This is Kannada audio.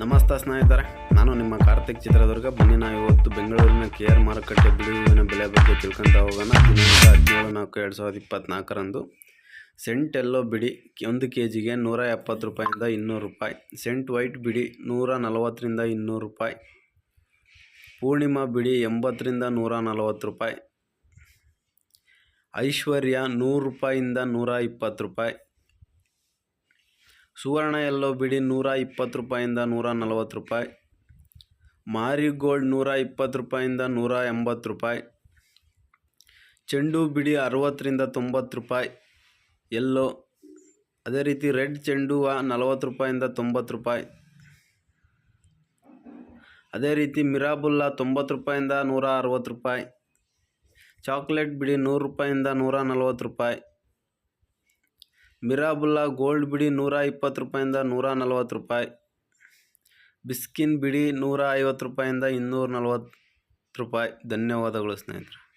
ನಮಸ್ತೆ ಸ್ನೇಹಿತರೆ. ನಾನು ನಿಮ್ಮ ಕಾರ್ತಿಕ್ ಚಿತ್ರದುರ್ಗ. ಬನ್ನಿ, ನಾವು ಇವತ್ತು ಬೆಂಗಳೂರಿನ ಕೆ ಆರ್ ಮಾರುಕಟ್ಟೆ ಬಿಳಿ ಹೂವಿನ ಬೆಲೆ ಬಗ್ಗೆ ತಿಳ್ಕೊಂತ ಹೋಗೋಣ. ದಿನಾಂಕ ಹದಿನೇಳು ನಾಲ್ಕು ಎರಡು ಸಾವಿರದ ಇಪ್ಪತ್ತ್ನಾಲ್ಕರಂದು ಸೆಂಟ್ ಎಲ್ಲೋ ಬಿಡಿ, ಒಂದು ಕೆ ಜಿಗೆ ನೂರ ಎಪ್ಪತ್ತು ರೂಪಾಯಿಂದ ಇನ್ನೂರು ರೂಪಾಯಿ. ಸೆಂಟ್ ವೈಟ್ ಬಿಡಿ, ನೂರ ನಲವತ್ತರಿಂದ ಇನ್ನೂರು ರೂಪಾಯಿ. ಪೂರ್ಣಿಮಾ ಬಿಡಿ, ಎಂಬತ್ತರಿಂದ ನೂರ ನಲವತ್ತು ರೂಪಾಯಿ. ಐಶ್ವರ್ಯ, ನೂರು ರೂಪಾಯಿಂದ ನೂರ ಇಪ್ಪತ್ತು ರೂಪಾಯಿ. ಸುವರ್ಣ ಎಲ್ಲೋ ಬಿಡಿ ನೂರ ಇಪ್ಪತ್ತು ರೂಪಾಯಿಂದ ನೂರ ನಲವತ್ತು ರೂಪಾಯಿ. ಮಾರಿಗೋಲ್ಡ್ ನೂರ ಇಪ್ಪತ್ತು ರೂಪಾಯಿಂದ ನೂರ ಎಂಬತ್ತು ರೂಪಾಯಿ. ಚೆಂಡು ಬಿಡಿ ಅರವತ್ತರಿಂದ ತೊಂಬತ್ತು ರೂಪಾಯಿ. ಎಲ್ಲೋ, ಅದೇ ರೀತಿ ರೆಡ್ ಚೆಂಡು ಹೂವು ನಲವತ್ತು ರೂಪಾಯಿಂದ ತೊಂಬತ್ತು ರೂಪಾಯಿ. ಅದೇ ರೀತಿ ಮಿರಾಬುಲ್ಲಾ ತೊಂಬತ್ತು ರೂಪಾಯಿಂದ ನೂರ ಅರವತ್ತು ರೂಪಾಯಿ. ಚಾಕ್ಲೇಟ್ ಬಿಡಿ ನೂರು ರೂಪಾಯಿಂದ ನೂರ ನಲವತ್ತು ರೂಪಾಯಿ. ಮಿರಾಬುಲ್ಲಾ ಗೋಲ್ಡ್ ಬಿಡಿ ನೂರ ಇಪ್ಪತ್ತು ರೂಪಾಯಿಂದ ನೂರ ನಲ್ವತ್ತು ರೂಪಾಯಿ. ಬಿಸ್ಕಿನ್ ಬಿಡಿ ನೂರ ಐವತ್ತು ರೂಪಾಯಿಂದ ಇನ್ನೂರ ನಲ್ವತ್ತು ರೂಪಾಯಿ. ಧನ್ಯವಾದಗಳು ಸ್ನೇಹಿತರೆ.